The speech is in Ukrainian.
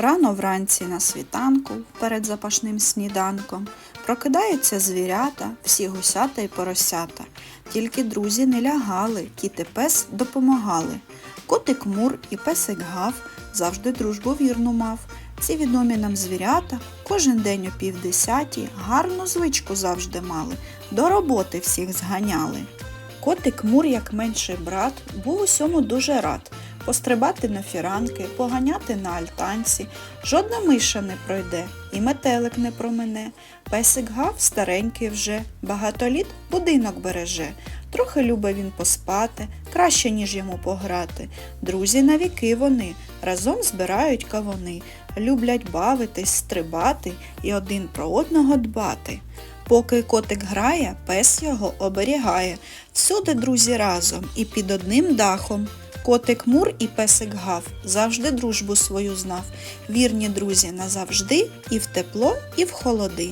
Рано вранці на світанку, перед запашним сніданком, прокидаються звірята, всі гусята й поросята. Тільки друзі не лягали, кіт і пес допомагали. Котик Мур і песик Гав завжди дружбу вірну мав. Ці відомі нам звірята кожен день о півдесятій гарну звичку завжди мали, до роботи всіх зганяли. Котик Мур, як менший брат, був усьому дуже рад. Пострибати на фіранки, поганяти на альтанці. Жодна миша не пройде, і метелик не промине. Песик гав старенький вже, багато літ будинок береже. Трохи любить він поспати, краще, ніж йому пограти. Друзі навіки вони, разом збирають кавуни, люблять бавитись, стрибати і один про одного дбати. Поки котик грає, пес його оберігає. Всюди друзі разом і під одним дахом. Котик Мур і песик Гав завжди дружбу свою знав. Вірні друзі назавжди і в тепло, і в холоди.